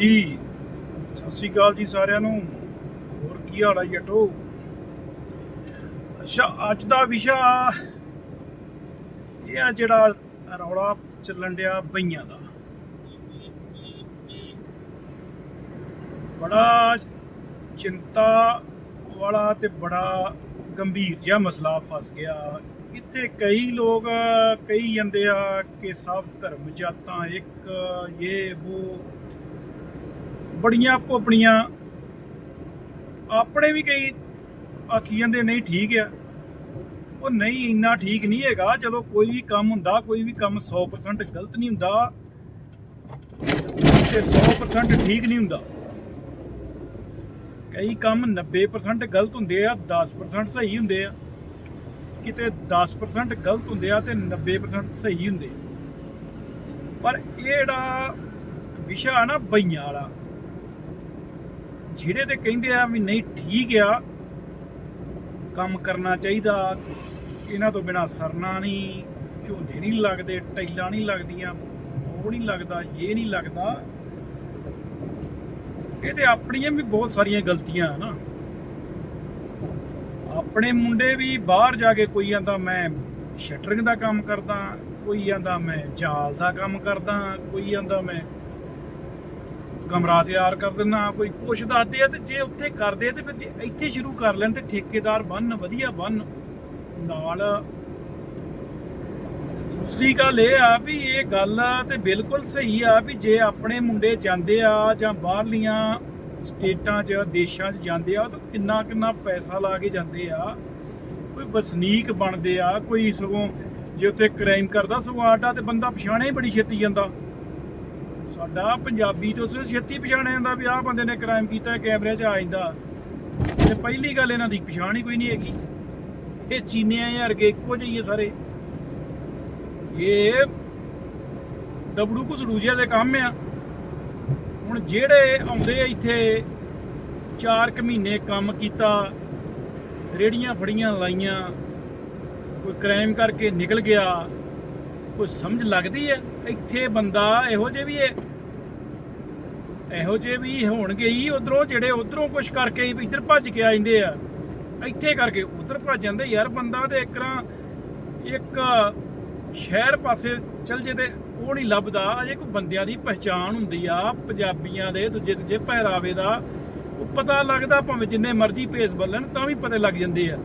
ਹਾਂਜੀ ਸਤਿ ਸ਼੍ਰੀ ਅਕਾਲ ਜੀ ਸਾਰਿਆਂ ਨੂੰ। ਹੋਰ ਕੀ ਹਾਲ ਹੈ ਜਟੋ? ਅੱਛਾ, ਅੱਜ ਦਾ ਵਿਸ਼ਾ ਇਹ ਆ ਜਿਹੜਾ ਰੌਲਾ ਚੱਲਣ ਡਿਆ ਬਈਆਂ ਦਾ। ਬੜਾ ਚਿੰਤਾ ਵਾਲਾ ਤੇ ਬੜਾ ਗੰਭੀਰ ਜਿਹਾ ਮਸਲਾ ਫਸ ਗਿਆ। ਇੱਥੇ ਕਈ ਲੋਕ ਕਹੀ ਜਾਂਦੇ ਆ ਕਿ ਸਭ ਧਰਮ ਜਾਤਾਂ ਇੱਕ, ਇਹ ਉਹ ਬੜੀਆਂ ਆਪੋ ਆਪਣੀਆਂ ਆਪਣੇ ਵੀ ਕਈ ਆਖੀ ਜਾਂਦੇ ਨਹੀਂ ਠੀਕ ਆ। ਉਹ ਨਹੀਂ, ਇੰਨਾ ਠੀਕ ਨਹੀਂ ਹੈਗਾ। ਚਲੋ ਕੋਈ ਵੀ ਕੰਮ ਹੁੰਦਾ, ਕੋਈ ਵੀ ਕੰਮ 100% ਗਲਤ ਨਹੀਂ ਹੁੰਦਾ। ਤੇ 100% ਠੀਕ ਨਹੀਂ ਹੁੰਦਾ। ਕਈ ਕੰਮ 90% ਗਲਤ ਹੁੰਦੇ ਆ 10% ਸਹੀ ਹੁੰਦੇ ਆ। ਕਿਤੇ 10% ਗਲਤ ਹੁੰਦੇ ਆ ਤੇ 90% ਸਹੀ ਹੁੰਦੇ ਪਰ ਇਹ ਜਿਹੜਾ ਵਿਸ਼ਾ ਆ ਨਾ, ਬਈਆਂ ਵਾਲਾ ਜਿਹੜੇ ਤੇ ਕਹਿੰਦੇ ਆ ਵੀ ਨਹੀਂ ਠੀਕ ਆ, ਕੰਮ ਕਰਨਾ ਚਾਹੀਦਾ, ਇਹਨਾਂ ਤੋਂ ਬਿਨਾ ਸਰਨਾ ਨਹੀਂ, ਝੋਨੇ ਨਹੀਂ ਲੱਗਦੇ ਟੈਲਾਂ ਨਹੀਂ ਲੱਗਦੀਆਂ, ਉਹ ਨਹੀਂ ਲੱਗਦਾ, ਇਹ ਨਹੀਂ ਲੱਗਦਾ। ਇਹ ਤੇ ਆਪਣੀਆਂ ਵੀ ਬਹੁਤ ਸਾਰੀਆਂ ਗਲਤੀਆਂ ਆ ਨਾ। ਆਪਣੇ ਮੁੰਡੇ ਵੀ ਬਾਹਰ ਜਾ ਕੇ ਕੋਈ ਆਂਦਾ, ਮੈਂ ਸ਼ਟਰਿੰਗ ਦਾ ਕੰਮ ਕਰਦਾ, ਕੋਈ ਆਂਦਾ, ਮੈਂ ਜਾਲ ਦਾ ਕੰਮ ਕਰਦਾ, ਕੋਈ ਆਂਦਾ, ਮੈਂ ਕਮਰਾ ਤਿਆਰ ਕਰ ਦਿੰਦਾ, ਕੋਈ ਕੁਛ ਦੱਸਦੇ ਆ ਤੇ ਜੇ ਉੱਥੇ ਕਰਦੇ ਆ ਤੇ ਫਿਰ ਜੇ ਇੱਥੇ ਸ਼ੁਰੂ ਕਰ ਲੈਣ ਤੇ ਠੇਕੇਦਾਰ ਬੰਨ, ਵਧੀਆ ਬੰਨ। ਨਾਲ ਦੂਸਰੀ ਗੱਲ ਇਹ ਆ ਵੀ ਇਹ ਗੱਲ ਤੇ ਬਿਲਕੁਲ ਸਹੀ ਆ ਵੀ ਜੇ ਆਪਣੇ ਮੁੰਡੇ ਜਾਂਦੇ ਆ ਜਾਂ ਬਾਹਰਲੀਆਂ ਸਟੇਟਾਂ 'ਚ, ਦੇਸ਼ਾਂ 'ਚ ਜਾਂਦੇ ਆ, ਤਾਂ ਕਿੰਨਾ ਕਿੰਨਾ ਪੈਸਾ ਲਾ ਕੇ ਜਾਂਦੇ ਆ। ਕੋਈ ਵਸਨੀਕ ਬਣਦੇ ਆ, ਕੋਈ ਸਗੋਂ ਜੇ ਉੱਥੇ ਕ੍ਰਾਈਮ ਕਰਦਾ, ਸਗੋਂ ਆਟਾ ਤੇ ਬੰਦਾ ਪਛਾਣਿਆ ਹੀ ਬੜੀ ਛੇਤੀ ਜਾਂਦਾ। ਸਾਡਾ ਪੰਜਾਬੀ ਤੋਂ ਉਸ ਛੇਤੀ ਪਛਾਣਿਆ ਜਾਂਦਾ ਵੀ ਆਹ ਬੰਦੇ ਨੇ ਕ੍ਰਾਈਮ ਕੀਤਾ, ਕੈਮਰੇ 'ਚ ਆ ਜਾਂਦਾ। ਤੇ ਪਹਿਲੀ ਗੱਲ ਇਹਨਾਂ ਦੀ ਪਛਾਣ ਹੀ ਕੋਈ ਨਹੀਂ ਹੈਗੀ। ਇਹ ਚੀਨਿਆਂ ਕੇ ਇੱਕੋ ਜਿਹੇ ਹੀ ਸਾਰੇ। ਇਹ ਦਬੜੂ ਘੁਸੜੂ ਜਿਹਾ ਦੇ ਕੰਮ ਆ। ਹੁਣ ਜਿਹੜੇ ਆਉਂਦੇ ਆ ਇੱਥੇ 4 ਕੁ ਮਹੀਨੇ ਕੰਮ ਕੀਤਾ, ਰੇੜੀਆਂ ਫੜੀਆਂ ਲਾਈਆਂ, ਕੋਈ ਕ੍ਰਾਈਮ ਕਰਕੇ ਨਿਕਲ ਗਿਆ, ਕੋਈ ਸਮਝ ਲੱਗਦੀ ਹੈ? ਇੱਥੇ ਬੰਦਾ ਇਹੋ ਜਿਹੇ ਵੀ ਹੈ। ਇਹੋ ਜਿਹੇ ਵੀ ਹੋਣਗੇ ਹੀ, ਉਧਰੋਂ ਜਿਹੜੇ ਉਧਰੋਂ ਕੁਝ ਕਰਕੇ ਇੱਧਰ ਭੱਜ ਕੇ ਆ ਜਾਂਦੇ ਆ। ਇੱਥੇ ਕਰਕੇ ਉਧਰ ਭੱਜ ਜਾਂਦੇ ਯਾਰ, ਬੰਦਾ ਤੇ ਇੱਕ ਨਾ ਇੱਕ ਸ਼ਹਿਰ ਪਾਸੇ ਚਲ ਜੇ ਤੇ ਉਹ ਨਹੀਂ ਲੱਭਦਾ। ਅਜੇ ਕੋਈ ਬੰਦਿਆਂ ਦੀ ਪਛਾਣ ਹੁੰਦੀ ਆ, ਪੰਜਾਬੀਆਂ ਦੇ ਦੂਜੇ ਦੂਜੇ ਪਹਿਰਾਵੇ ਦਾ। ਉਹ ਪਤਾ ਲੱਗਦਾ ਭਾਵੇਂ ਜਿੰਨੇ ਮਰਜ਼ੀ ਭੇਸ ਬੱਲਣ ਤਾਂ ਵੀ ਪਤਾ ਲੱਗ ਜਾਂਦੇ ਆ।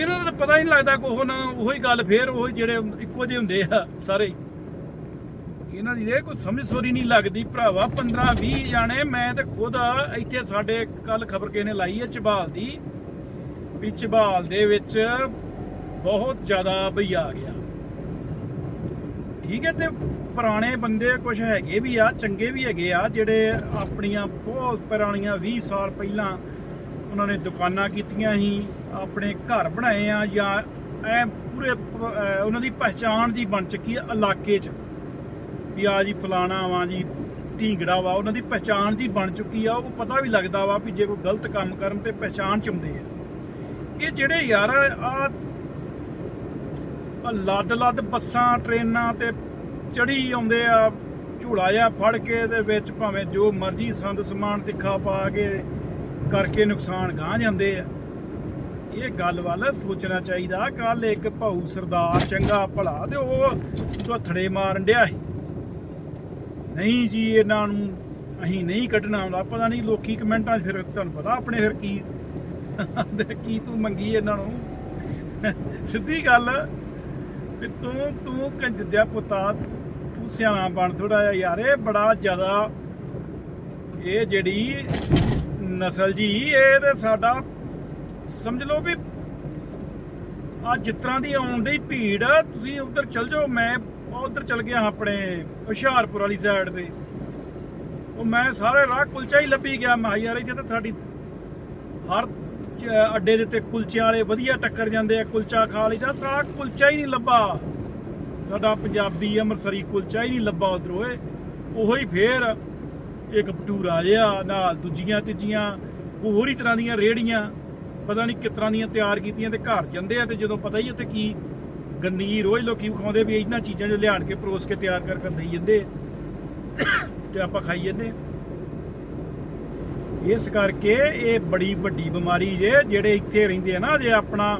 ਇਹਨਾਂ ਦਾ ਤਾਂ ਪਤਾ ਹੀ ਨਹੀਂ ਲੱਗਦਾ ਕੋਹ ਨਾ ਉਹੀ ਗੱਲ ਫੇਰ ਉਹ ਜਿਹੜੇ ਇੱਕੋ ਜਿਹੇ ਹੁੰਦੇ ਆ ਸਾਰੇ। ਹੀ। ਇਹਨਾਂ ਦੀ, ਇਹ ਕੋਈ ਸਮਝ ਸੋਰੀ ਨਹੀਂ ਲੱਗਦੀ ਭਰਾਵਾ 15 20 ਜਾਣੇ, ਮੈਂ ਤੇ ਖੁਦ ਇੱਥੇ ਸਾਡੇ ਕੱਲ ਖਬਰ ਕਿਸੇ ਨੇ ਲਾਈ ਹੈ ਚਬਾਲ ਦੀ, ਵੀ ਚਬਾਲ ਦੇ ਵਿੱਚ ਬਹੁਤ ਜ਼ਿਆਦਾ ਭਈਆ ਆ ਗਿਆ। ਠੀਕ ਹੈ, ਤੇ ਪੁਰਾਣੇ ਬੰਦੇ ਕੁਝ ਹੈਗੇ ਵੀ ਆ, ਚੰਗੇ ਵੀ ਹੈਗੇ ਆ, ਜਿਹੜੇ ਆਪਣੀਆਂ ਬਹੁਤ ਪੁਰਾਣੀਆਂ 20 ਸਾਲ ਪਹਿਲਾਂ ਉਹਨਾਂ ਨੇ ਦੁਕਾਨਾਂ ਕੀਤੀਆਂ ਸੀ, ਆਪਣੇ ਘਰ ਬਣਾਏ ਆ ਜਾਂ ਐ ਪੂਰੇ ਉਹਨਾਂ ਦੀ ਪਹਿਚਾਣ ਦੀ ਬਣ ਚੁੱਕੀ ਆ ਇਲਾਕੇ 'ਚ। ਵੀ ਆ ਜੀ ਫਲਾਣਾ ਵਾ ਜੀ, ਢੀਂਗੜਾ ਵਾ, ਉਹਨਾਂ ਦੀ ਪਹਿਚਾਣ ਜੀ ਬਣ ਚੁੱਕੀ ਆ, ਉਹ ਪਤਾ ਵੀ ਲੱਗਦਾ ਵਾ ਵੀ ਜੇ ਕੋਈ ਗਲਤ ਕੰਮ ਕਰਨ ਤੇ ਪਹਿਚਾਣ ਚ ਆਉਂਦੇ ਆ। ਇਹ ਜਿਹੜੇ ਯਾਰ ਆ ਲੱਦ ਲੱਦ ਬੱਸਾਂ, ਟ੍ਰੇਨਾਂ ਤੇ ਚੜੀ ਆਉਂਦੇ ਆ, ਝੂਲਾ ਜਿਹਾ ਫੜ ਕੇ ਦੇ ਵਿੱਚ ਭਾਵੇਂ ਜੋ ਮਰਜ਼ੀ ਸੰਦ ਸਮਾਨ ਤਿੱਖਾ ਪਾ ਕੇ ਕਰਕੇ ਨੁਕਸਾਨ ਗਾਹ ਜਾਂਦੇ ਆ। ਇਹ ਗੱਲ ਵੱਲ ਸੋਚਣਾ ਚਾਹੀਦਾ ਕੱਲ ਇੱਕ ਭਾਊ ਸਰਦਾਰ ਚੰਗਾ ਭਲਾ ਤੇ ਉਹ ਧੋਥੜੇ ਮਾਰਨ ਡਿਆ ਸੀ। ਨਹੀਂ ਜੀ, ਇਹਨਾਂ ਨੂੰ ਅਸੀਂ ਨਹੀਂ ਕੱਢਣਾ ਆਉਂਦਾ। ਪਤਾ ਨਹੀਂ ਲੋਕੀ ਕਮੈਂਟਾਂ 'ਚ ਫਿਰ ਤੁਹਾਨੂੰ ਪਤਾ ਆਪਣੇ ਫਿਰ ਕੀ ਤੇ ਕੀ ਤੂੰ ਮੰਗੀ ਇਹਨਾਂ ਨੂੰ। ਸਿੱਧੀ ਗੱਲ, ਵੀ ਤੂੰ ਤੂੰ ਕੰਜਦਿਆ ਪੁੱਤਾ, ਤੂੰ ਸਿਆਣਾ ਬਣ ਥੋੜਾ ਜਿਹਾ ਯਾਰ, ਇਹ ਬੜਾ ਜ਼ਿਆਦਾ ਇਹ ਜਿਹੜੀ ਨਸਲ ਜੀ, ਇਹ ਤੇ ਸਾਡਾ ਸਮਝ ਲਓ ਵੀ ਆ ਜਿਸ ਤਰ੍ਹਾਂ ਦੀ ਆਉਣ ਦੀ ਭੀੜ, ਤੁਸੀਂ ਉੱਧਰ ਚਲ ਜਾਓ, ਮੈਂ ਉਧਰ ਚਲ ਗਿਆ ਆਪਣੇ ਹੁਸ਼ਿਆਰਪੁਰ ਵਾਲੀ ਸਾਈਡ ਤੇ। ਉਹ ਮੈਂ ਸਾਰੇ ਰਾਹ ਕੁਲਚਾ ਹੀ ਲੱਭੀ ਗਿਆ। ਮੈਂ ਯਾਰ ਇੱਥੇ ਤਾਂ ਤੁਹਾਡੀ ਹਰ ਅੱਡੇ ਦੇ ਉੱਤੇ ਕੁਲਚਿਆਂ ਵਾਲੇ ਵਧੀਆ ਟੱਕਰ ਜਾਂਦੇ ਆ, ਕੁਲਚਾ ਖਾ ਲਈਦਾ ਸਾਰਾ ਕੁਲਚਾ ਹੀ ਨਹੀਂ ਲੱਭਾ। ਸਾਡਾ ਪੰਜਾਬੀ ਅੰਮ੍ਰਿਤਸਰੀ ਕੁਲਚਾ ਹੀ ਨਹੀਂ ਲੱਭਾ ਉਧਰ, ਓਏ। ਉਹੋ ਹੀ ਫੇਰ ਇੱਕ ਭਟੂਰਾ ਜਿਹਾ ਨਾਲ ਦੂਜੀਆਂ ਤੀਜੀਆਂ ਹੋਰ ਹੀ ਤਰ੍ਹਾਂ ਦੀਆਂ ਰੇੜੀਆਂ ਪਤਾ ਨਹੀਂ ਕਿਸ ਤਰ੍ਹਾਂ ਦੀਆਂ ਤਿਆਰ ਕੀਤੀਆਂ ਤੇ ਘਰ ਜਾਂਦੇ ਆ ਤੇ ਜਦੋਂ ਪਤਾ ਹੀ ਉੱਥੇ ਕੀ ਗੰਦਗੀ ਰੋਜ਼ ਲੋਕੀ ਵਿਖਾਉਂਦੇ ਵੀ ਇਹਨਾਂ ਚੀਜ਼ਾਂ ਜੋ ਲਿਆਣ ਕੇ ਪਰੋਸ ਕੇ ਤਿਆਰ ਕਰ ਕਰ ਦੇਈ ਜਾਂਦੇ। ਤੇ ਆਪਾਂ ਖਾਈ ਜਾਂਦੇ। ਇਸ ਕਰਕੇ ਇਹ ਬੜੀ ਵੱਡੀ ਬਿਮਾਰੀ ਜੇ, ਜਿਹੜੇ ਇੱਥੇ ਰਹਿੰਦੇ ਆ ਨਾ, ਜੇ ਆਪਣਾ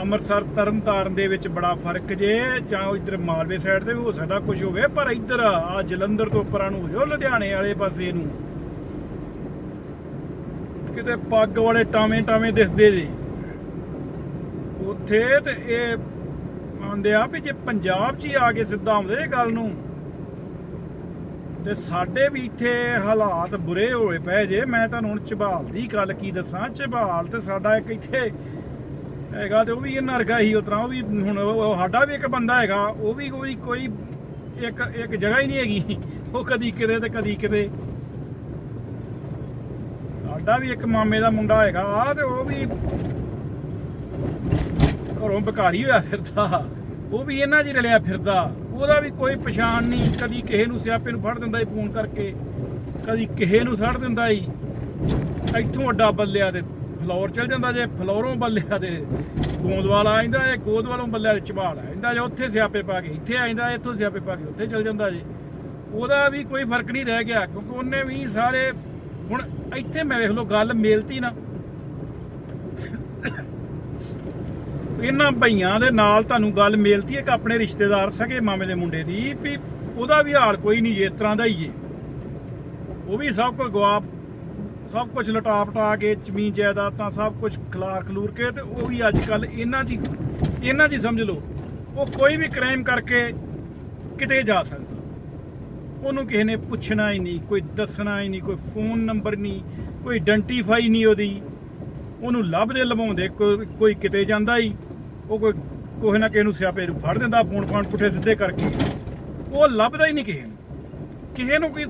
ਅੰਮ੍ਰਿਤਸਰ ਤਰਨਤਾਰਨ ਦੇ ਵਿੱਚ ਬੜਾ ਫ਼ਰਕ ਜੇ, ਜਾਂ ਇਧਰ ਮਾਲਵੇ ਸਾਈਡ ਤੇ ਵੀ ਹੋ ਸਕਦਾ ਕੁਝ ਹੋਵੇ, ਪਰ ਇੱਧਰ ਆ ਜਲੰਧਰ ਤੋਂ ਉੱਪਰਾਂ ਨੂੰ ਹੋ ਜਾਓ ਲੁਧਿਆਣੇ ਵਾਲੇ ਪਾਸੇ ਨੂੰ। ਕਿਤੇ ਪੱਗ ਵਾਲੇ ਟਾਵੇਂ ਟਾਵੇਂ ਦਿਸਦੇ ਜੀ। ਉੱਥੇ ਤੇ ਇਹ ਆਂਦੇ ਆ ਵੀ ਜੇ ਪੰਜਾਬ 'ਚ ਹੀ ਆ ਕੇ ਸਿੱਧਾ ਆਉਂਦੇ ਇਹ ਗੱਲ ਨੂੰ, ਤੇ ਸਾਡੇ ਵੀ ਇੱਥੇ ਹਾਲਾਤ ਬੁਰੇ ਹੋਏ ਪਏ ਜੇ। ਮੈਂ ਤੁਹਾਨੂੰ ਹੁਣ ਝਬਾਲ ਦੀ ਗੱਲ ਕੀ ਦੱਸਾਂ ਝਬਾਲ ਤੇ ਸਾਡਾ ਇੱਕ ਇੱਥੇ ਹੈਗਾ ਤੇ ਉਹ ਵੀ ਇਹਨਾਂ ਵਰਗਾ ਹੀ ਉਤਰਾ ਉਹ ਵੀ ਹੁਣ ਸਾਡਾ ਵੀ ਇੱਕ ਬੰਦਾ ਹੈਗਾ, ਉਹ ਵੀ ਕੋਈ ਕੋਈ ਇੱਕ ਇੱਕ ਜਗ੍ਹਾ ਹੀ ਨਹੀਂ ਹੈਗੀ। ਉਹ ਕਦੀ ਕਿਤੇ ਤੇ ਕਦੀ ਕਿਤੇ। ਸਾਡਾ ਵੀ ਇੱਕ ਮਾਮੇ ਦਾ ਮੁੰਡਾ ਹੈਗਾ ਆ ਤੇ ਉਹ ਵੀ ਘਰੋਂ ਬਕਾਰੀ ਹੋਇਆ ਫਿਰਦਾ। ਉਹ ਵੀ ਇਹਨਾਂ 'ਚ ਰਲਿਆ ਫਿਰਦਾ। ਉਹਦਾ ਵੀ ਕੋਈ ਪਛਾਣ ਨਹੀਂ। ਕਦੀ ਕਿਸੇ ਨੂੰ ਸਿਆਪੇ ਨੂੰ ਫੜ ਦਿੰਦਾ ਹੀ ਫੋਨ ਕਰਕੇ। ਕਦੀ ਕਿਸੇ ਨੂੰ ਸੜ ਦਿੰਦਾ ਹੀ ਇੱਥੋਂ ਅੱਡਾ ਬੱਲਿਆ ਤੇ ਫਲੋਰ ਚਲ ਜਾਂਦਾ ਜੇ, ਫਲੋਰੋਂ ਬੱਲਿਆ ਤੇ ਗੋਂਦਵਾਲ ਆ ਜਾਂਦਾ ਇਹ ਗੋਂਦਵਾਲੋਂ ਬੱਲਿਆ ਤੇ ਚਬਾਲ ਆ ਜਾਂਦਾ ਜੇ, ਉੱਥੇ ਸਿਆਪੇ ਪਾ ਕੇ, ਇੱਥੇ ਆ ਜਾਂਦਾ ਇੱਥੋਂ ਸਿਆਪੇ ਪਾ ਕੇ, ਉੱਥੇ ਚਲ ਜਾਂਦਾ ਜੇ। ਉਹਦਾ ਵੀ ਕੋਈ ਫ਼ਰਕ ਨਹੀਂ ਰਹਿ ਗਿਆ, ਕਿਉਂਕਿ ਉਹਨੇ ਵੀ ਸਾਰੇ ਹੁਣ ਇੱਥੇ ਮੈਂ ਵੇਖ ਲਓ, ਗੱਲ ਮੇਲਤੀ ਨਾ। ਇਹਨਾਂ ਭਈਆਂ ਦੇ ਨਾਲ ਤੁਹਾਨੂੰ ਗੱਲ ਮਿਲਦੀ ਹੈ ਕਿ ਆਪਣੇ ਰਿਸ਼ਤੇਦਾਰ ਸਕੇ ਮਾਮੇ ਦੇ ਮੁੰਡੇ ਦੀ, ਵੀ ਉਹਦਾ ਵੀ ਹਾਲ ਕੋਈ ਨਹੀਂ ਜੇ ਇਸ ਤਰ੍ਹਾਂ ਦਾ ਹੀ ਏ ਉਹ ਵੀ ਸਭ ਕੁਝ ਗਵਾ ਸਭ ਕੁਝ ਲਟਾ ਪਟਾ ਕੇ ਜ਼ਮੀਨ ਜਾਇਦਾਦਾਂ ਸਭ ਕੁਝ ਖਲਾਰ ਖਲੂਰ ਕੇ ਤੇ ਉਹ ਵੀ ਅੱਜ ਕੱਲ ਇਹਨਾਂ ਦੀ ਇਹਨਾਂ ਦੀ ਸਮਝ ਲਓ, ਉਹ ਕੋਈ ਵੀ ਕ੍ਰਾਈਮ ਕਰਕੇ ਕਿਤੇ ਜਾ ਸਕਦਾ। ਉਹਨੂੰ ਕਿਸੇ ਨੇ ਪੁੱਛਣਾ ਹੀ ਨਹੀਂ, ਕੋਈ ਦੱਸਣਾ ਹੀ ਨਹੀਂ, ਕੋਈ ਫੋਨ ਨੰਬਰ ਨਹੀਂ, ਕੋਈ ਆਇਡੈਂਟੀਫਾਈ ਨਹੀਂ ਉਹਦੀ। ਉਹਨੂੰ ਲੱਭਦੇ ਲਵਾਉਂਦੇ ਕੋਈ ਕਿਤੇ ਜਾਂਦਾ ਹੀ ਉਹ ਕੋਈ ਕੋਈ ਨਾ ਕਿਸੇ ਨੂੰ ਸਿਆਪੇ ਨੂੰ ਫੜ ਦਿੰਦਾ, ਫੋਨ ਫਾਨ ਪੁੱਠੇ ਸਿੱਧੇ ਕਰਕੇ। ਉਹ ਲੱਭਦਾ ਹੀ ਨਹੀਂ ਕਿਸੇ ਨੂੰ। ਕਿਸੇ ਨੂੰ ਕੋਈ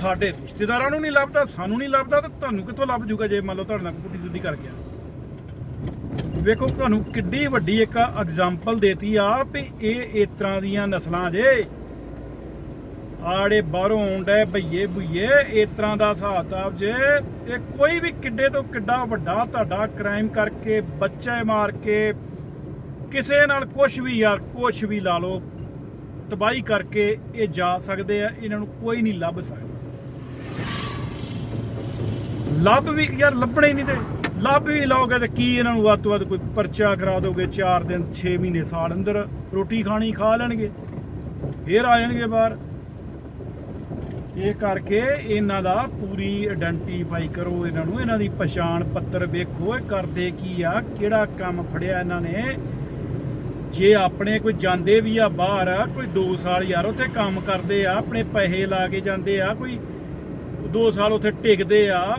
ਸਾਡੇ ਰਿਸ਼ਤੇਦਾਰਾਂ ਨੂੰ ਨਹੀਂ ਲੱਭਦਾ, ਸਾਨੂੰ ਨਹੀਂ ਲੱਭਦਾ ਤਾਂ ਤੁਹਾਨੂੰ ਕਿੱਥੋਂ ਲੱਭ ਜੂਗਾ ਜੇ ਮੰਨ ਲਓ ਤੁਹਾਡੇ ਨਾਲ ਪੁੱਠੀ ਸਿੱਧੀ ਕਰ ਗਿਆ। ਵੇਖੋ ਤੁਹਾਨੂੰ ਕਿੱਡੀ ਵੱਡੀ ਇੱਕ ਐਗਜ਼ਾਮਪਲ ਦੇਤੀ ਆ ਵੀ ਇਹ ਇਸ ਤਰ੍ਹਾਂ ਦੀਆਂ ਨਸਲਾਂ ਜੇ ਆੜੇ ਬਾਹਰੋਂ ਆਉਂਦੇ ਭਈਏ ਭੁਈਏ, ਇਸ ਤਰ੍ਹਾਂ ਦਾ ਹਿਸਾਬ ਕਿਤਾਬ ਜੇ ਇਹ ਕੋਈ ਵੀ ਕਿੱਡੇ ਤੋਂ ਕਿੱਡਾ ਵੱਡਾ ਤੁਹਾਡਾ ਕ੍ਰਾਈਮ ਕਰਕੇ ਬੱਚੇ ਮਾਰ ਕੇ ਕਿਸੇ ਨਾਲ ਕੁਝ ਵੀ ਯਾਰ ਕੁਝ ਵੀ ਲਾ ਲਓ, ਤਬਾਹੀ ਕਰਕੇ ਇਹ ਜਾ ਸਕਦੇ ਆ, ਇਹਨਾਂ ਨੂੰ ਕੋਈ ਨਹੀਂ ਲੱਭ ਸਕਦਾ। ਲੱਭ ਵੀ, ਯਾਰ ਲੱਭਣੇ ਨਹੀਂ ਤੇ, ਲੱਭ ਵੀ ਲਾਓਗੇ ਤੇ ਕੀ ਇਹਨਾਂ ਨੂੰ ਵੱਧ ਤੋਂ ਵੱਧ ਕੋਈ ਪਰਚਾ ਕਰਾ ਦੋਗੇ 4 ਦਿਨ 6 ਮਹੀਨੇ ਸਾਲ ਅੰਦਰ ਰੋਟੀ ਖਾਣੀ ਖਾ ਲੈਣਗੇ, ਫੇਰ ਆ ਜਾਣਗੇ ਬਾਹਰ। ਇਹ ਕਰਕੇ ਇਹਨਾਂ ਦਾ ਪੂਰੀ ਆਇਡੈਂਟੀਫਾਈ ਕਰੋ ਇਹਨਾਂ ਨੂੰ, ਇਹਨਾਂ ਦੀ ਪਛਾਣ ਪੱਤਰ ਵੇਖੋ, ਇਹ ਕਰਦੇ ਕੀ ਆ, ਕਿਹੜਾ ਕੰਮ ਫੜਿਆ ਇਹਨਾਂ ਨੇ। ਜੇ ਆਪਣੇ ਕੋਈ ਜਾਂਦੇ ਵੀ ਆ ਬਾਹਰ, ਕੋਈ 2 ਸਾਲ ਯਾਰ ਉੱਥੇ ਕੰਮ ਕਰਦੇ ਆ, ਆਪਣੇ ਪੈਸੇ ਲਾ ਕੇ ਜਾਂਦੇ ਆ, ਕੋਈ 2 ਸਾਲ ਉੱਥੇ ਟਿਕਦੇ ਆ,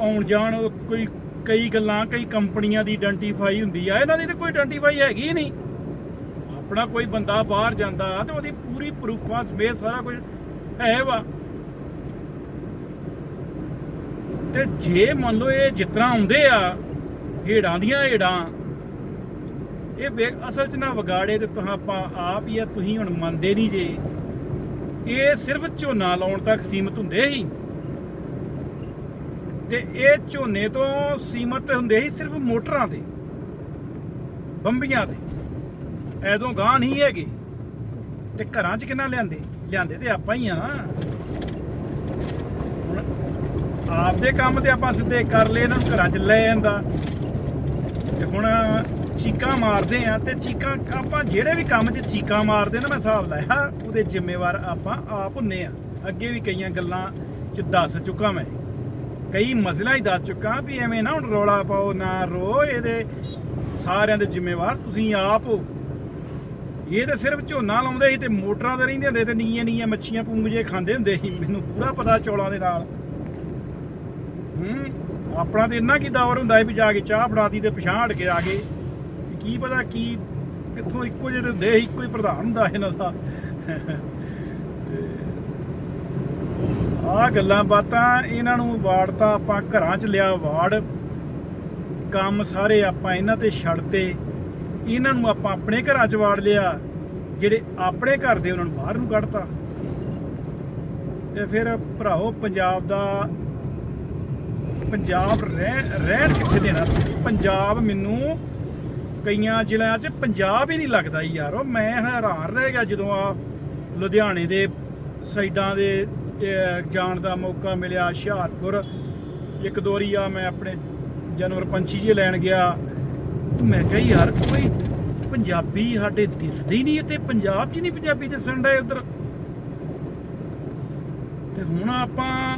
ਆਉਣ ਜਾਣ ਕੋਈ ਕਈ ਗੱਲਾਂ, ਕਈ ਕੰਪਨੀਆਂ ਦੀ ਆਇਡੈਂਟੀਫਾਈ ਹੁੰਦੀ ਆ, ਇਹਨਾਂ ਦੀ ਤਾਂ ਕੋਈ ਆਇਡੈਂਟੀਫਾਈ ਹੈਗੀ ਨਹੀਂ। ਆਪਣਾ ਕੋਈ ਬੰਦਾ ਬਾਹਰ ਜਾਂਦਾ ਤੇ ਉਹਦੀ ਪੂਰੀ ਪ੍ਰੂਫਾਂ ਸਮੇਤ ਸਾਰਾ ਕੁਝ। ਹੈ ਵਾ। ਤੇ ਜੇ ਮੰਨ ਲਓ ਇਹ ਜਿਤਨਾ ਆਉਂਦੇ ਆ ਢੇੜਾਂ ਦੀਆਂ ਢੇੜਾਂ ਇਹ ਵੇ- ਅਸਲ 'ਚ ਨਾ ਵਿਗਾੜੇ ਤੇ ਤੁਹਾਂ ਆਪਾਂ ਆਪ ਹੀ ਆ, ਤੁਸੀਂ ਹੁਣ ਮੰਨਦੇ ਨਹੀਂ ਜੇ। ਇਹ ਸਿਰਫ ਝੋਨਾ ਲਾਉਣ ਤੱਕ ਸੀਮਤ ਹੁੰਦੇ ਸੀ। ਤੇ ਇਹ ਝੋਨੇ ਤੋਂ ਸੀਮਤ ਹੁੰਦੇ ਸੀ ਸਿਰਫ ਮੋਟਰਾਂ ਦੇ, ਬੰਬੀਆਂ ਦੇ। ਐਦੋਂ ਗਾਂ ਨਹੀਂ ਹੈਗੇ। ਤੇ ਘਰਾਂ 'ਚ ਕਿੰਨਾ ਲਿਆਂਦੇ? ਲਿਆਂਦੇ ਤੇ ਆਪਾਂ ਹੀ ਆ। ਹੁਣ ਆਪਦੇ ਕੰਮ ਤੇ ਆਪਾਂ ਸਿੱਧੇ ਕਰ ਲਏ, ਇਹਨਾਂ ਨੂੰ ਘਰਾਂ 'ਚ ਲੈ ਜਾਂਦਾ ਤੇ ਹੁਣ ਚੀਕਾਂ ਮਾਰਦੇ ਆ ਤੇ ਚੀਕਾਂ, ਆਪਾਂ ਜਿਹੜੇ ਵੀ ਕੰਮ 'ਚ ਚੀਕਾਂ ਮਾਰਦੇ ਨਾ, ਮੈਂ ਹਿਸਾਬ ਲਾਇਆ, ਉਹਦੇ ਜ਼ਿੰਮੇਵਾਰ ਆਪਾਂ ਆਪ ਹੁੰਨੇ ਆ। ਅੱਗੇ ਵੀ ਕਈਆਂ ਗੱਲਾਂ 'ਚ ਦੱਸ ਚੁੱਕਾ ਮੈਂ। ਕਈ ਮਸਲਾ ਹੀ ਦੱਸ ਚੁੱਕਾ ਵੀ ਐਵੇਂ ਨਾ ਹੁਣ ਰੌਲਾ ਪਾਓ, ਨਾ ਰੋ, ਇਹਦੇ ਸਾਰਿਆਂ ਦੇ ਜ਼ਿੰਮੇਵਾਰ ਤੁਸੀਂ ਆਪ ਹੋ। ਇਹ ਤਾਂ ਸਿਰਫ ਝੋਨਾ ਲਾਉਂਦੇ ਸੀ ਤੇ ਮੋਟਰਾਂ ਤੇ ਰਹਿੰਦੇ ਹੁੰਦੇ ਤੇ ਨੀਆਂ ਨੀਆਂ ਮੱਛੀਆਂ ਪੂੰਗ ਜੇ ਖਾਂਦੇ ਹੁੰਦੇ ਸੀ। ਮੈਨੂੰ ਪੂਰਾ ਪਤਾ ਚੌਲਾਂ ਦੇ ਨਾਲ। ਹੂੰ, ਆਪਣਾ ਤੇ ਇੰਨਾ ਕੀ ਦੌਰ ਹੁੰਦਾ ਸੀ ਵੀ ਜਾ ਕੇ ਚਾਹ ਬਣਾਤੀ ਤੇ ਪਛਾਣ ਹਟ ਕੇ ਆ ਗਏ। ਕੀ ਪਤਾ ਕੀ, ਕਿੱਥੋਂ ਇੱਕੋ ਜਿਹੇ ਹੁੰਦੇ ਸੀ, ਇੱਕੋ ਹੀ ਪ੍ਰਧਾਨ ਹੁੰਦਾ ਇਹਨਾਂ ਦਾ। ਆ ਗੱਲਾਂ ਬਾਤਾਂ ਇਹਨਾਂ ਨੂੰ ਵਾੜਤਾ ਆਪਾਂ ਘਰਾਂ 'ਚ ਲਿਆ ਵਾੜ। ਕੰਮ ਸਾਰੇ ਆਪਾਂ ਇਹਨਾਂ ਤੇ ਛੱਡਤੇ। ਇਹਨਾਂ ਨੂੰ ਆਪਾਂ ਆਪਣੇ ਘਰਾਂ 'ਚ ਵਾੜ ਲਿਆ, ਜਿਹੜੇ ਆਪਣੇ ਘਰ ਦੇ ਉਹਨਾਂ ਨੂੰ ਬਾਹਰ ਨੂੰ ਕੱਢਤਾ। ਤੇ ਫਿਰ ਭਰਾਓ, ਪੰਜਾਬ ਦਾ, ਪੰਜਾਬ ਰਹਿ, ਰਹਿਣ ਕਿੱਥੇ ਦੇਣਾ? ਪੰਜਾਬ ਮੈਨੂੰ ਕਈਆਂ ਜ਼ਿਲ੍ਹਿਆਂ 'ਚ ਪੰਜਾਬ ਹੀ ਨਹੀਂ ਲੱਗਦਾ ਯਾਰੋ। ਮੈਂ ਹੈਰਾਨ ਰਹਿ ਗਿਆ ਜਦੋਂ ਆ ਲੁਧਿਆਣੇ ਦੇ ਸਾਈਡਾਂ ਦੇ ਜਾਣ ਦਾ ਮੌਕਾ ਮਿਲਿਆ, ਹੁਸ਼ਿਆਰਪੁਰ। ਇੱਕ ਦੋ ਵਾਰੀ ਆ ਮੈਂ ਆਪਣੇ ਜਾਨਵਰ ਪੰਛੀ ਜੇ ਲੈਣ ਗਿਆ। ਮੈਂ ਕਿਹਾ, ਯਾਰ ਕੋਈ ਪੰਜਾਬੀ ਸਾਡੇ ਦਿਸਦੇ ਹੀ ਨਹੀਂ ਤੇ ਪੰਜਾਬ 'ਚ ਨਹੀਂ ਪੰਜਾਬੀ ਦਿਸਣ ਦਾ ਉਧਰ। ਤੇ ਹੁਣ ਆਪਾਂ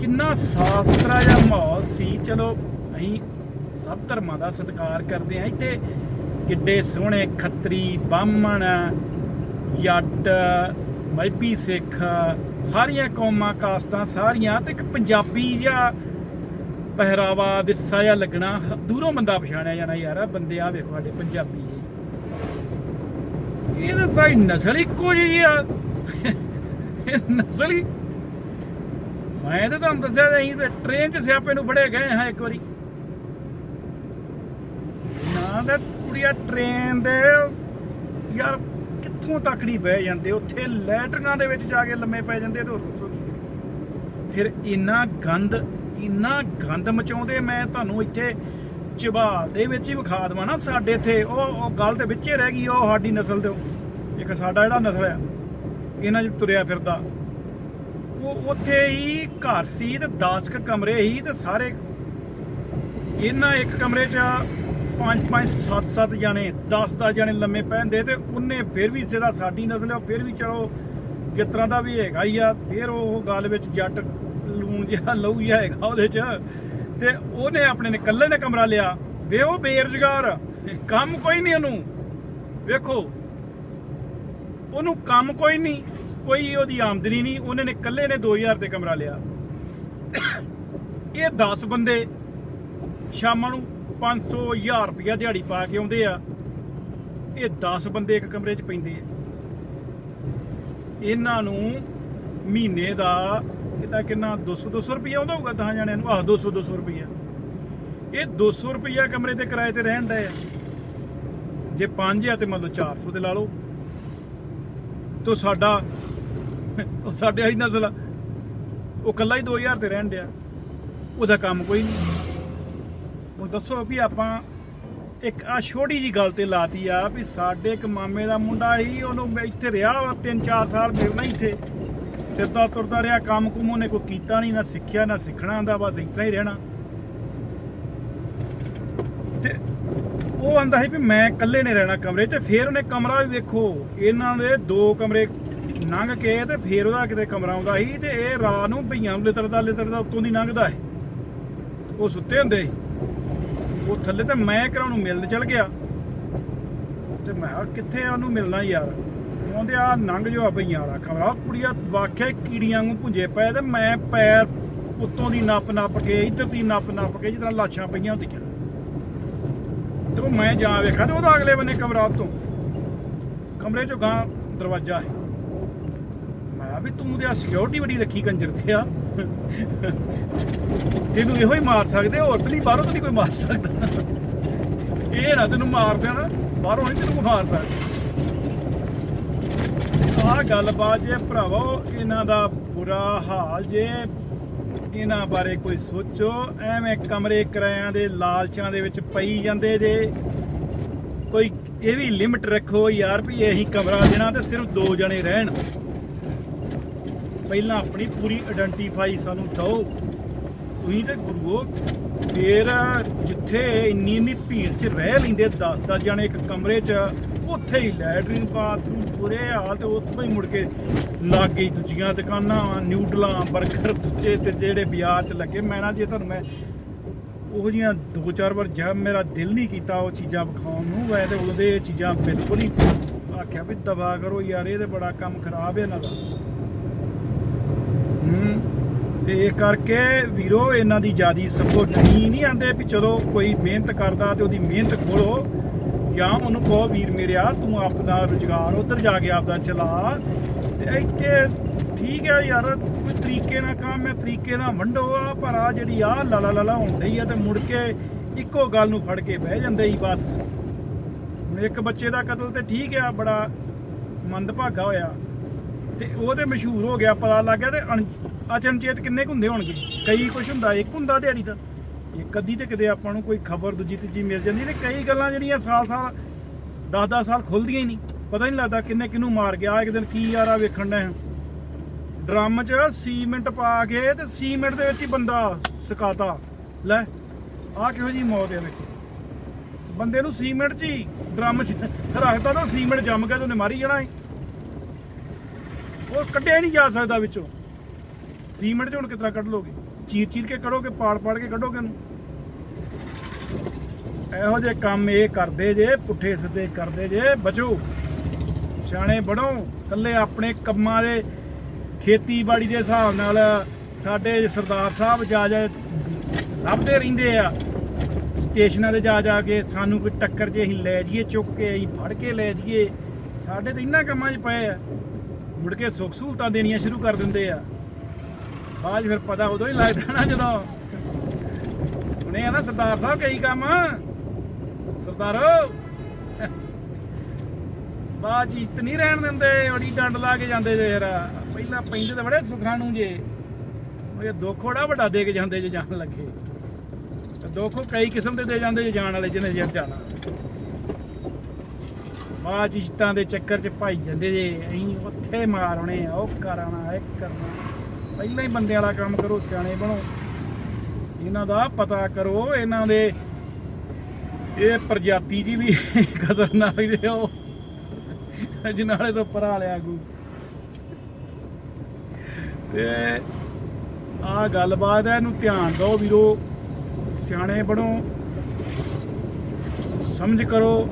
ਕਿੰਨਾ ਸਾਫ਼ ਸੁਥਰਾ ਜਿਹਾ ਮਾਹੌਲ ਸੀ। ਚਲੋ, ਅਸੀਂ ਸਭ ਧਰਮਾਂ ਦਾ ਸਤਿਕਾਰ ਕਰਦੇ ਆ ਇੱਥੇ ਕਿੱਡੇ ਸੋਹਣੇ ਖੱਤਰੀ, ਬਾਹਮਣ, ਜੱਟ ਮೈਪੀ ਸਿੱਖ, ਸਾਰੀਆਂ ਕੌਮਾਂ, ਕਾਸਟਾਂ ਸਾਰੀਆਂ ਤੇ ਇੱਕ ਪੰਜਾਬੀ ਜਿਹਾ ਪਹਿਰਾਵਾ ਵਿਰਸਾ ਜਿਹਾ ਲੱਗਣਾ, ਦੂਰੋਂ ਬੰਦਾ ਪਛਾਣਿਆ ਜਾਣਾ ਯਾਰ, ਆਹ ਬੰਦੇ ਆ ਵੇਖੋ ਸਾਡੇ ਪੰਜਾਬੀ ਜੀ। ਇਹ ਤਾਂ ਭਾਈ ਨਸਲ ਇੱਕੋ ਜਿਹੀ ਆ। ਨਸਲ ਹੀ ਮੈਂ ਤਾਂ ਤੁਹਾਨੂੰ ਦੱਸਿਆ ਤਾਂ ਤੇ ਟ੍ਰੇਨ 'ਚ ਸਿਆਪੇ ਨੂੰ ਫੜੇ ਗਏ ਹਾਂ ਇੱਕ ਵਾਰੀ। ਨਾ ਤੇ ਕੁੜੀਆ ਟ੍ਰੇਨ ਦੇ ਯਾਰ ਕਿੱਥੋਂ ਤੱਕ ਨਹੀਂ ਬਹਿ ਜਾਂਦੇ, ਉੱਥੇ ਲੈਟਰੀਆਂ ਦੇ ਵਿੱਚ ਜਾ ਕੇ ਲੰਮੇ ਪੈ ਜਾਂਦੇ ਤੇ ਹੋਰ ਦੱਸੋ ਕੀ ਫਿਰ ਇੰਨਾ ਗੰਦ ਇੰਨਾ ਗੰਦ ਮਚਾਉਂਦੇ ਮੈਂ ਤੁਹਾਨੂੰ ਇੱਥੇ ਚਬਾਲ ਦੇ ਵਿੱਚ ਹੀ ਵਿਖਾ ਦਵਾਂ ਨਾ ਸਾਡੇ ਇੱਥੇ। ਉਹ ਉਹ ਗੱਲ ਤੇ ਵਿੱਚੇ ਰਹਿ ਗਈ, ਉਹ ਸਾਡੀ ਨਸਲ ਦੇ ਇੱਕ ਸਾਡਾ ਜਿਹੜਾ ਨਸਲ ਆ, ਇਹਨਾਂ 'ਚ ਤੁਰਿਆ ਫਿਰਦਾ। ਉਹ ਉੱਥੇ ਹੀ ਘਰ ਸੀ ਤੇ 10 ਕ ਕਮਰੇ ਸੀ ਤੇ ਸਾਰੇ ਇਹਨਾਂ ਇੱਕ ਕਮਰੇ 'ਚ ਪੰਜ ਪੰਜ, ਸੱਤ ਸੱਤ ਜਾਣੇ 10 10 ਜਾਣੇ ਲੰਮੇ ਪੈਂਦੇ ਤੇ ਉਹਨੇ ਫਿਰ ਵੀ ਜਿਹੜਾ ਸਾਡੀ ਨਸਲ ਉਹ ਫਿਰ ਵੀ ਚਲੋ ਜਿਸ ਤਰ੍ਹਾਂ ਦਾ ਵੀ ਹੈਗਾ ਹੀ ਆ, ਫਿਰ ਉਹ ਗੱਲ ਵਿੱਚ ਜੱਟ ਲੂਣ ਜਿਹਾ ਲਹੂ ਜਿਹਾ ਹੈਗਾ ਉਹਦੇ 'ਚ। ਤੇ ਉਹਨੇ ਆਪਣੇ ਨੇ ਇਕੱਲੇ ਨੇ ਕਮਰਾ ਲਿਆ। ਵੇ ਉਹ ਬੇਰੁਜ਼ਗਾਰ। ਕੰਮ ਕੋਈ ਨਹੀਂ ਉਹਨੂੰ। ਵੇਖੋ। ਉਹਨੂੰ ਕੰਮ ਕੋਈ ਨਹੀਂ। ਕੋਈ ਉਹਦੀ ਆਮਦਨੀ ਨਹੀਂ। ਉਹਨੇ ਨੇ ਇਕੱਲੇ ਨੇ 2000 ਤੇ ਕਮਰਾ ਲਿਆ। ਇਹ 10 ਬੰਦੇ ਸ਼ਾਮਾਂ ਨੂੰ 500 1000 ਰੁਪਇਆ ਦਿਹਾੜੀ ਪਾ ਕੇ ਆਉਂਦੇ ਆ। ਇਹ 10 ਬੰਦੇ ਇੱਕ ਕਮਰੇ 'ਚ ਪੈਂਦੇ ਆ। ਇਹਨਾਂ ਨੂੰ ਮਹੀਨੇ ਦਾ ਇਹ ਤਾਂ ਕਿੰਨਾ 200 200 ਰੁਪਇਆ ਆਉਂਦਾ ਹੋਊਗਾ 10 ਜਣਿਆਂ ਨੂੰ? ਆਹ 200 200 ਰੁਪਇਆ ਇਹ 200 ਰੁਪਇਆ ਕਮਰੇ ਤੇ ਕਿਰਾਏ ਤੇ ਰਹਿਣ ਦਾ ਆ। ਜੇ 5 ਆ ਤੇ ਮਤਲਬ 400 ਤੇ ਲਾ ਲਓ। ਤੋ ਸਾਡਾ, ਉਹ ਸਾਡੇ ਆਹੀ ਨਸਲ ਉਹ ਕੱਲਾ ਹੀ 2000 ਤੇ ਰਹਿਣ ਡਿਆ। ਉਹਦਾ ਕੰਮ ਕੋਈ ਨਹੀਂ। ਹੁਣ ਦੱਸੋ ਵੀ ਆਪਾਂ ਇੱਕ ਆ ਛੋਟੀ ਜੀ ਗੱਲ ਤੇ ਲਾਤੀ ਆ ਵੀ ਸਾਡੇ ਇੱਕ ਮਾਮੇ ਦਾ ਮੁੰਡਾ ਸੀ, ਉਹਨੂੰ ਇੱਥੇ ਰਿਹਾ ਵਾ 3-4 ਸਾਲ ਮਿਲਣਾ ਇੱਥੇ। ਫਿਰਦਾ ਤੁਰਦਾ ਰਿਹਾ, ਕੰਮ ਕੁਮ ਉਹਨੇ ਕੋਈ ਕੀਤਾ ਨਹੀਂ, ਨਾ ਸਿੱਖਿਆ, ਨਾ ਸਿੱਖਣਾ ਆਂਦਾ ਬਸ ਇੱਥੇ ਹੀ ਰਹਿਣਾ। ਤੇ ਉਹ ਆਂਦਾ ਸੀ ਵੀ ਮੈਂ ਇਕੱਲੇ ਨੇ ਰਹਿਣਾ ਕਮਰੇ ਤੇ ਫਿਰ ਉਹਨੇ ਕਮਰਾ ਵੀ ਵੇਖੋ, ਇਹਨਾਂ ਦੇ ਦੋ ਕਮਰੇ ਲੰਘ ਕੇ ਤੇ ਫੇਰ ਉਹਦਾ ਕਿਤੇ ਕਮਰਾ ਆਉਂਦਾ ਸੀ ਤੇ ਇਹ ਰਾਤ ਨੂੰ ਭਈਆਂ ਨੂੰ ਲਿਤਰਦਾ ਲਿਤਰਦਾ, ਉੱਤੋਂ ਦੀ ਲੰਘਦਾ ਸੀ। ਉਹ ਸੁੱਤੇ ਹੁੰਦੇ ਸੀ। ਉਹ ਥੱਲੇ ਤੇ ਮੈਂ ਕਿਹੜਾ ਨੂੰ ਮਿਲਣ ਚਲ ਗਿਆ। ਤੇ ਮੈਂ ਕਿਹਾ, ਕਿੱਥੇ ਉਹਨੂੰ ਮਿਲਣਾ ਯਾਰ? ਉਹਦੇ ਆ ਨੰਗ ਜੋ ਆ ਭਈਆਂ ਵਾਲਾ। ਕਮਰਾ ਕੁੜੀਆ ਵਾਕਿਆ ਕੀੜੀਆਂ ਨੂੰ ਭੁੰਜੇ ਪਏ ਤੇ ਮੈਂ ਪੈਰ ਉੱਤੋਂ ਦੀ ਨੱਪ ਨੱਪ ਕੇ, ਇੱਧਰ ਦੀ ਨੱਪ ਨੱਪ ਕੇ ਜਿੱਦਾਂ ਲਾਸ਼ਾਂ ਪਈਆਂ ਹੁੰਦੀਆਂ। ਤੇ ਮੈਂ ਜਾ ਵੇਖਿਆ ਤੇ ਉਹਦਾ ਅਗਲੇ ਬੰਨੇ ਕਮਰਾ ਤੋਂ ਕਮਰੇ ਚੋਂ ਗਾਂ ਦਰਵਾਜ਼ਾ ਹੈ। ਮੈਂ ਵੀ ਤੂੰ ਤੇ ਆ ਸਿਕਿਉਰਿਟੀ ਬੜੀ ਰੱਖੀ ਕੰਜਰ ਤੇ ਆ। ਤੈਨੂੰ ਇਹੋ ਹੀ ਮਾਰ ਸਕਦੇ, ਹੋਰ ਤਾਂ ਬਾਹਰੋਂ ਤਾਂ ਨਹੀਂ ਕੋਈ ਮਾਰ ਸਕਦਾ। ਇਹ ਨਾ ਤੈਨੂੰ ਮਾਰ ਦੇਣਾ, ਬਾਹਰੋਂ ਨਹੀਂ ਤੈਨੂੰ ਮਾਰ ਸਕਦਾ। ਆਹ ਗੱਲਬਾਤ ਜੇ ਭਰਾਵੋ, ਇਹਨਾਂ ਦਾ ਬੁਰਾ ਹਾਲ ਜੇ ਇਹਨਾਂ ਬਾਰੇ ਕੋਈ ਸੋਚੋ, ਐਵੇਂ ਕਮਰੇ ਕਿਰਾਇਆਂ ਦੇ ਲਾਲਚਾਂ ਦੇ ਵਿੱਚ ਪਈ ਜਾਂਦੇ ਜੇ। ਕੋਈ ਇਹ ਵੀ ਲਿਮਟ ਰੱਖੋ ਯਾਰ ਵੀ ਇਹੀ ਕਮਰਾ ਦੇਣਾ ਤੇ ਸਿਰਫ ਦੋ ਜਣੇ ਰਹਿਣ। ਪਹਿਲਾਂ ਆਪਣੀ ਪੂਰੀ ਆਇਡੈਂਟੀਫਾਈ ਸਾਨੂੰ ਦਿਓ। ਤੁਸੀਂ ਤੇ ਗੁਰੂਓ, ਫੇਰ ਜਿੱਥੇ ਇੰਨੀ ਇੰਨੀ ਭੀੜ 'ਚ ਰਹਿ ਲੈਂਦੇ 10 10 ਜਣੇ ਇੱਕ ਕਮਰੇ 'ਚ ਉੱਥੇ ਹੀ ਲੈਟਰਿੰਗ ਬਾਥਰੂਮ ਪੂਰੇ ਹਾਲ ਤੇ ਉੱਥੋਂ ਹੀ ਮੁੜ ਕੇ ਲੱਗ ਗਈ ਦੂਜੀਆਂ ਦੁਕਾਨਾਂ ਨਿਊਡਲਾਂ 버ਗਰ ਦੂਜੇ ਤੇ ਜਿਹੜੇ ਬਾਜ਼ਾਰ 'ਚ ਲੱਗੇ। ਮੈਂ ਨਾ ਜੇ ਤੁਹਾਨੂੰ ਮੈਂ ਉਹ ਜੀਆਂ ਦੋ ਚਾਰ ਵਾਰ ਜਦ ਮੇਰਾ ਦਿਲ ਨਹੀਂ ਕੀਤਾ ਉਹ ਚੀਜ਼ਾਂ ਵਿਖਾਉਣ ਨੂੰ ਵੈ ਤੇ ਉਹਦੇ ਚੀਜ਼ਾਂ ਬਿਲਕੁਲ ਹੀ ਆਖਿਆ ਵੀ ਦਵਾ ਕਰੋ ਯਾਰ, ਇਹ ਤੇ ਬੜਾ ਕੰਮ ਖਰਾਬ ਹੈ ਇਹਨਾਂ ਦਾ। ਹੂੰ, ਤੇ ਇਹ ਕਰਕੇ ਵੀਰੋ, ਇਹਨਾਂ ਦੀ ਜਿਆਦੀ ਸਪੋਰਟ ਨਹੀਂ ਨਹੀਂ ਆਂਦੇ ਵੀ ਚਲੋ ਕੋਈ ਮਿਹਨਤ ਕਰਦਾ ਤੇ ਉਹਦੀ ਮਿਹਨਤ ਖੋਲੋ ਜਾਂ ਉਹਨੂੰ ਕਹੋ, ਵੀਰ ਮੇਰਿਆ ਤੂੰ ਆਪਣਾ ਰੁਜ਼ਗਾਰ ਉਧਰ ਜਾ ਕੇ ਆਪਦਾ ਚਲਾ। ਤੇ ਇੱਥੇ ਠੀਕ ਹੈ ਯਾਰ, ਕੋਈ ਤਰੀਕੇ ਨਾਲ ਕੰਮ ਹੈ, ਤਰੀਕੇ ਨਾਲ ਵੰਡੋ ਆ, ਪਰ ਆ ਜਿਹੜੀ ਆ ਲਾਲਾ ਲਾਲਾ ਹੁੰਦੀ ਆ ਤੇ ਮੁੜ ਕੇ ਇੱਕੋ ਗੱਲ ਨੂੰ ਫੜ ਕੇ ਬਹਿ ਜਾਂਦੇ ਹੀ ਬਸ। ਇੱਕ ਬੱਚੇ ਦਾ ਕਤਲ ਤੇ ਠੀਕ ਆ, ਬੜਾ ਮੰਦਭਾਗਾ ਹੋਇਆ। ਤੇ ਉਹ ਤੇ ਮਸ਼ਹੂਰ ਹੋ ਗਿਆ, ਪਤਾ ਲੱਗ ਗਿਆ ਤੇ ਅਣ- ਅਚਨਚੇਤ ਕਿੰਨੇ ਕੁ ਹੁੰਦੇ ਹੋਣਗੇ? ਕਈ ਕੁਛ ਹੁੰਦਾ, ਇੱਕ ਹੁੰਦਾ ਦਿਹਾੜੀ ਦਾ। ਇਹ ਕਦੀ ਤੇ ਕਿਤੇ ਆਪਾਂ ਨੂੰ ਕੋਈ ਖਬਰ ਦੂਜੀ ਤੀਜੀ ਮਿਲ ਜਾਂਦੀ ਤੇ ਕਈ ਗੱਲਾਂ ਜਿਹੜੀਆਂ ਸਾਲ ਸਾਲ 10-10 ਸਾਲ ਖੁੱਲਦੀਆਂ ਹੀ ਨਹੀਂ। ਪਤਾ ਨਹੀਂ ਲੱਗਦਾ ਕਿੰਨੇ ਕਿਹਨੂੰ ਮਾਰ ਗਿਆ, ਇੱਕ ਦਿਨ ਕੀ ਯਾਰਾ ਵੇਖਣ ਦਾ ਡਰਮ 'ਚ ਸੀਮੈਂਟ ਪਾ ਕੇ ਤੇ ਸੀਮੈਂਟ ਦੇ ਵਿੱਚ ਹੀ ਬੰਦਾ ਸੁਕਾਤਾ। ਲੈ, ਆਹ ਕਿਹੋ ਜੀ ਮੌਤ ਹੈ ਵੇਖੋ। ਬੰਦੇ ਨੂੰ ਸੀਮੈਂਟ 'ਚ ਹੀ ਡਰਮ 'ਚ ਰੱਖਦਾ ਤਾਂ ਸੀਮੈਂਟ ਜੰਮ ਗਿਆ ਉਹਨੇ ਮਾਰੀ ਜਾਣਾ ਸੀ ਉਹ ਕੱਢਿਆ ਹੀ ਨਹੀਂ ਜਾ ਸਕਦਾ ਵਿੱਚੋਂ। ਸੀਮੈਂਟ 'ਚ ਹੁਣ ਕਿਤਨਾ ਕੱਢ ਲੋਗੇ? ਚੀਰ ਚੀਰ ਕੇ ਕੱਢੋਗੇ ਪਾੜ ਪਾੜ ਕੇ ਕੱਢੋਗੇ ਉਹਨੂੰ? ਇਹੋ ਜਿਹੇ ਕੰਮ ਇਹ ਕਰਦੇ ਜੇ, ਪੁੱਠੇ ਸਿੱਧੇ ਕਰਦੇ ਜੇ, ਬਚੋ। ਸਿਆਣੇ ਬਣੋ। ਕੱਲੇ ਆਪਣੇ ਕੰਮਾਂ ਦੇ ਖੇਤੀਬਾੜੀ ਦੇ ਹਿਸਾਬ ਨਾਲ ਸਾਡੇ ਸਰਦਾਰ ਸਾਹਿਬ ਜਾ ਜਾ ਲੱਭਦੇ ਰਹਿੰਦੇ ਆ। ਸਟੇਸ਼ਨਾਂ ਤੇ ਜਾ ਜਾ ਕੇ ਸਾਨੂੰ ਕੋਈ ਟੱਕਰ ਜੇ ਅਸੀਂ ਲੈ ਜਾਈਏ, ਚੁੱਕ ਕੇ ਅਸੀਂ ਫੜ ਕੇ ਲੈ ਜਾਈਏ। ਸਾਡੇ ਤਾਂ ਇੰਨਾ ਕੰਮਾਂ 'ਚ ਪਏ ਆ। ਮੁੜ ਕੇ ਸੁੱਖ ਸਹੂਲਤਾਂ ਦੇਣੀਆਂ ਸ਼ੁਰੂ ਕਰ ਦਿੰਦੇ ਆ। ਬਾਅਦ 'ਚ ਫਿਰ ਪਤਾ ਉਦੋਂ ਹੀ ਲੱਗਦਾ ਨਾ ਜਦੋਂ। ਹੁਣੇ ਆ ਨਾ ਸਰਦਾਰ ਸਾਹਿਬ ਕਈ ਕੰਮ। ਸਰਦਾਰੋ। ਬਾਅਦ 'ਚ ਇੱਜ਼ਤ ਨਹੀਂ ਰਹਿਣ ਦਿੰਦੇ, ਬੜੀ ਡੰਡ ਲਾ ਕੇ ਜਾਂਦੇ ਜੇ ਯਾਰ। ਪਹਿਲਾਂ ਪੈਂਦੇ ਤਾਂ ਬੜੇ ਸੁਖਾਂ ਨੂੰ ਜੇ। ਉਹ ਇਹ ਦੁੱਖ ਬੜਾ ਵੱਡਾ ਦੇ ਕੇ ਜਾਂਦੇ ਜੇ ਜਾਣ ਲੱਗੇ। ਦੁੱਖ ਕਈ ਕਿਸਮ ਦੇ ਦੇ ਜਾਂਦੇ ਜੇ ਜਾਣ ਵਾਲੇ ਜਿਹਨੇ ਜਰ ਜਾਣਾ। ਬਾਅਦ 'ਚ ਇੱਜ਼ਤਾਂ ਦੇ ਚੱਕਰ 'ਚ ਭਾਈ ਜਾਂਦੇ ਜੇ। ਅਸੀਂ ਉੱਥੇ ਮਾਰਉਣੇ ਆ, ਉਹ ਕਰਾਣਾ ਇਹ ਕਰਨਾ। ਪਹਿਲਾਂ ਹੀ ਬੰਦੇ ਵਾਲਾ ਕੰਮ ਕਰੋ, ਸਿਆਣੇ ਬਣੋ। ਇਹਨਾਂ ਦਾ ਪਤਾ ਕਰੋ, ਇਹਨਾਂ ਦੇ ਇਹ ਪ੍ਰਜਾਤੀ ਦੀ ਵੀ ਖਤਰਨਾਕ ਦੇ ਉਹ। ਜਨਾਲੇ ਤੋਂ ਪਰਾਂ ਲਿਆ ਗੂ ਤੇ ਆ ਗੱਲਬਾਤ ਹੈ, ਇਹਨੂੰ ਧਿਆਨ ਦਿਓ ਵੀਰੋ। ਸਿਆਣੇ ਬਣੋ। ਸਮਝ ਕਰੋ।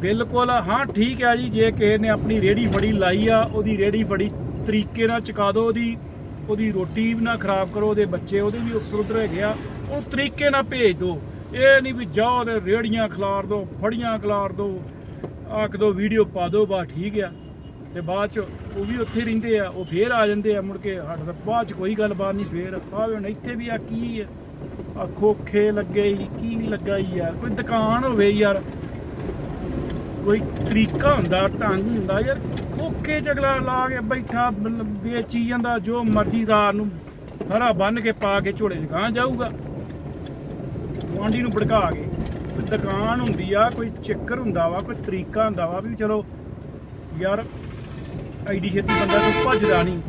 ਬਿਲਕੁਲ, ਹਾਂ, ਠੀਕ ਹੈ ਜੀ, ਜੇ ਕਿਸੇ ਨੇ ਆਪਣੀ ਰੇੜੀ ਫੜੀ ਲਾਈ ਆ, ਉਹਦੀ ਰੇੜੀ ਫੜੀ ਤਰੀਕੇ ਨਾਲ ਚੁਕਾ ਦਿਓ ਉਹਦੀ ਉਹਦੀ ਰੋਟੀ ਵੀ ਨਾ ਖਰਾਬ ਕਰੋ ਉਹਦੇ ਬੱਚੇ ਉਹਦੇ ਵੀ ਉਸਰੁਦਰ ਹੈਗੇ ਆ ਉਹ ਤਰੀਕੇ ਨਾਲ ਭੇਜ ਦਿਓ। ਇਹ ਨਹੀਂ ਵੀ ਜਾਓ ਤੇ ਰੇੜੀਆਂ ਖਿਲਾਰ ਦਿਓ ਫੜੀਆਂ ਖਲਾਰ ਦਿਓ ਆਖ ਦੋ ਵੀਡੀਓ ਪਾ ਦਿਓ ਬਾ ਠੀਕ ਆ। ਤੇ ਬਾਅਦ ਚ ਉਹ ਵੀ ਉੱਥੇ ਰਹਿੰਦੇ ਆ ਉਹ ਫੇਰ ਆ ਜਾਂਦੇ ਆ ਮੁੜ ਕੇ ਸਾਡੇ ਤਾਂ ਬਾਅਦ ਚ ਕੋਈ ਗੱਲਬਾਤ ਨਹੀਂ ਫੇਰ ਆਵੇ ਹੁਣ ਇੱਥੇ ਵੀ ਆ ਕੀ ਆ? ਆ ਖੋਖੇ ਲੱਗੇ ਈ, ਕੀ ਲੱਗਾ ਈ ਯਾਰ ਕੋਈ ਦੁਕਾਨ ਹੋਵੇ ਯਾਰ ਕੋਈ ਤਰੀਕਾ ਹੁੰਦਾ ਢੰਗ ਹੁੰਦਾ ਯਾਰ ਖੋਖੇ ਜਗਲਾ ਲਾ ਕੇ ਬੈਠਾ ਵੇਚੀ ਜਾਂਦਾ, ਜੋ ਮਰਜ਼ੀ ਰਾਤ ਨੂੰ ਸਾਰਾ ਬੰਨ ਕੇ ਪਾ ਕੇ ਝੋਲੇ 'ਚ ਗਾਂ ਜਾਊਗਾ। ਗੁਆਂਢੀ ਨੂੰ ਭੜਕਾ ਕੇ। ਕੋਈ ਦੁਕਾਨ ਹੁੰਦੀ ਆ, ਕੋਈ ਚੱਕਰ ਹੁੰਦਾ ਵਾ, ਕੋਈ ਤਰੀਕਾ ਹੁੰਦਾ ਵਾ ਵੀ ਚਲੋ ਯਾਰ ਐਡੀ ਛੇਤੀ ਬੰਦਾ ਕੋਈ ਭੱਜਦਾ ਨਹੀਂ।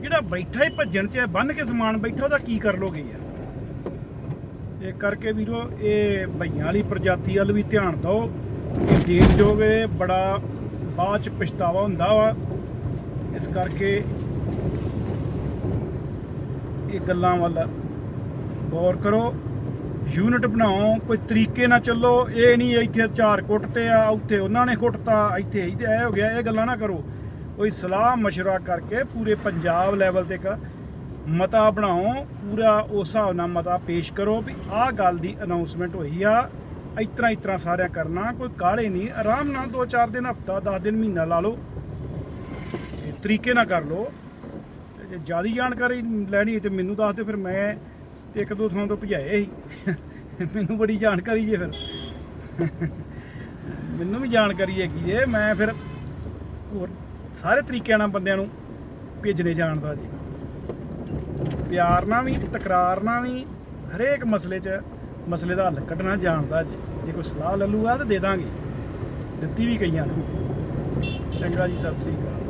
ਜਿਹੜਾ ਬੈਠਾ ਹੀ ਭੱਜਣ 'ਚ ਬੰਨ ਕੇ ਸਮਾਨ ਬੈਠਾ, ਉਹਦਾ ਕੀ ਕਰ ਲੋਗੇ ਯਾਰ? ਇਹ ਕਰਕੇ ਵੀਰੋ, ਇਹ ਬਈਆਂ ਵਾਲੀ ਪ੍ਰਜਾਤੀ ਵੱਲ ਵੀ ਧਿਆਨ ਦਿਓ। ਇਹ ਦੇਣ ਜੋਗੇ ਬੜਾ ਬਾਅਦ ਚ ਪਛਤਾਵਾ ਹੁੰਦਾ ਵਾ ਇਸ ਕਰਕੇ ਇਹ ਗੱਲਾਂ ਵੱਲ ਗੌਰ ਕਰੋ ਯੂਨਿਟ ਬਣਾਓ ਕੋਈ ਤਰੀਕੇ ਨਾਲ ਚੱਲੋ ਇਹ ਨਹੀਂ ਇੱਥੇ ਚਾਰ ਕੁੱਟਤੇ ਆ ਉੱਥੇ ਉਹਨਾਂ ਨੇ ਕੁੱਟਤਾ ਇੱਥੇ ਇਹ ਇਹ ਹੋ ਗਿਆ ਇਹ ਗੱਲਾਂ ਨਾ ਕਰੋ ਕੋਈ ਸਲਾਹ مشورہ ਕਰਕੇ ਪੂਰੇ ਪੰਜਾਬ ਲੈਵਲ ਤੇ ਇੱਕ ਮਤਾ ਬਣਾਓ ਪੂਰਾ ਉਸ ਹਿਸਾਬ ਨਾਲ ਮਤਾ ਪੇਸ਼ ਕਰੋ ਵੀ ਆਹ ਗੱਲ ਦੀ ਅਨਾਉਂਸਮੈਂਟ ਹੋਈ ਆ ਇਤਰਾ ਇਤਰਾ ਸਾਰਿਆਂ ਕਰਨਾ, ਕੋਈ ਕਾਹਲੇ ਨਹੀਂ, ਆਰਾਮ ਨਾਲ 2-4 ਦਿਨ, ਹਫਤਾ 10 ਦਿਨ, ਮਹੀਨਾ ਲਾ ਲਓ। ਤੇ ਤਰੀਕੇ ਨਾਲ ਕਰ ਲਓ। ਤੇ ਜੇ ਜ਼ਿਆਦਾ ਜਾਣਕਾਰੀ ਲੈਣੀ ਹੈ ਤੇ ਮੈਨੂੰ ਦੱਸ ਦਿਓ, ਫਿਰ ਮੈਂ ਤੇ ਇੱਕ ਦੋ ਥਾਂ ਤੋਂ ਭਜਾਏ ਸੀ ਮੈਨੂੰ ਬੜੀ ਜਾਣਕਾਰੀ ਜੇ ਫਿਰ। ਮੈਨੂੰ ਵੀ ਜਾਣਕਾਰੀ ਹੈਗੀ ਏ ਮੈਂ ਫਿਰ ਹੋਰ ਸਾਰੇ ਤਰੀਕਿਆਂ ਨਾਲ ਬੰਦਿਆਂ ਨੂੰ ਭੇਜਣੇ ਜਾਣਦਾ ਜੀ। ਪਿਆਰ ਨਾਲ ਵੀ, ਤਕਰਾਰ ਨਾਲ ਵੀ, ਹਰੇਕ ਮਸਲੇ 'ਚ ਮਸਲੇ ਦਾ ਹੱਲ ਕੱਢਣਾ ਜਾਣਦਾ ਜੀ। ਜੇ ਕੋਈ ਸਲਾਹ ਲੈ ਲੂਗਾ ਤਾਂ ਦੇ ਦਾਂਗੇ। ਦਿੱਤੀ ਵੀ ਕਈਆਂ ਨੂੰ। ਚੰਗਾ ਜੀ, ਸਤਿ ਸ੍ਰੀ ਅਕਾਲ।